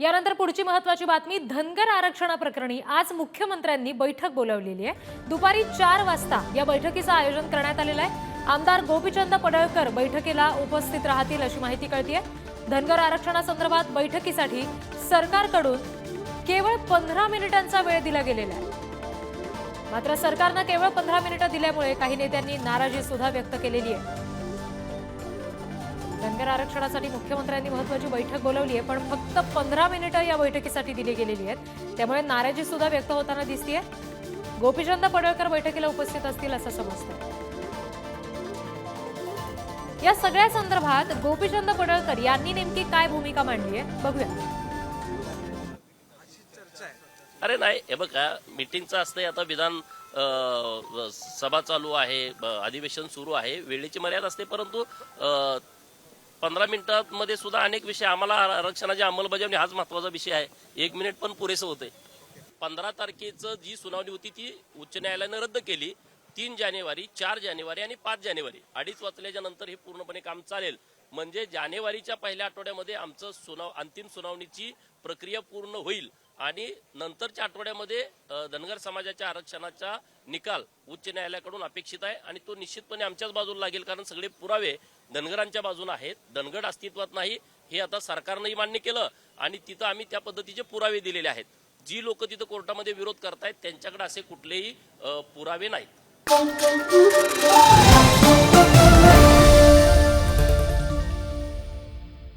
यानंतर पुढची महत्वाची बातमी धनगर आरक्षणाप्रकरणी आज मुख्यमंत्र्यांनी बैठक बोलावलेली आहे. दुपारी चार वाजता या बैठकीचं आयोजन करण्यात आलेलं आहे. आमदार गोपीचंद पडळकर बैठकीला उपस्थित राहतील अशी माहिती कळतीये. धनगर आरक्षणासंदर्भात बैठकीसाठी सरकारकडून केवळ पंधरा मिनिटांचा वेळ दिला गेलेला आहे. मात्र सरकारनं केवळ पंधरा मिनिटं दिल्यामुळे काही नेत्यांनी नाराजी सुद्धा व्यक्त केलेली आहे. धनगर आरक्षणासाठी मुख्यमंत्र्यांनी महत्वाची बैठक बोलवली आहे पण फक्त पंधरा मिनिटं या बैठकीसाठी दिली गेलेली आहेत. त्यामुळे नाराजी सुद्धा व्यक्त होताना दिसतीये. गोपीचंद पडळकर बैठकीला उपस्थित असतील असं समजतं या सगळ्या संदर्भात गोपीचंद पडळकर यांनी नेमकी काय भूमिका मांडली आहे? बघूया. अरे नाही हे बघा मिटिंगचं असतंय आता विधान सभा चालू आहे अधिवेशन सुरू आहे वेळेची मर्यादा असते परंतु पंधरा मिनिटांमध्ये सुद्धा अनेक विषय आम्हाला आरक्षणाची अंमलबजावणी हाच महत्त्वाचा विषय आहे. एक मिनिट पण पुरेसं होते पंधरा तारखेचं जी सुनावणी होती ती उच्च न्यायालयानं रद्द केली. तीन जानेवारी चार जानेवारी आणि पाच जानेवारी. अडीच वाचल्याच्या नंतर हे पूर्णपणे काम चालेल. म्हणजे जानेवारीच्या पहिल्या आठवड्यामध्ये आमचं सुनाव अंतिम सुनावणीची प्रक्रिया पूर्ण होईल. आणि नंतरच्या आठवड्यामध्ये धनगर समाजाच्या आरक्षणाचा निकाल उच्च न्यायालयाकडून अपेक्षित आहे. आणि तो निश्चितपणे आमच्याच बाजूला लागेल कारण सगळे पुरावे धनगरांच्या बाजूला आहेत. धनगड अस्तित्वात नाही. हे आता सरकारनंही मान्य केलं आणि तिथं आम्ही त्या पद्धतीचे पुरावे दिलेले आहेत. जी लोक तिथं कोर्टामध्ये विरोध करतायत त्यांच्याकडे असे कुठलेही पुरावे नाहीत.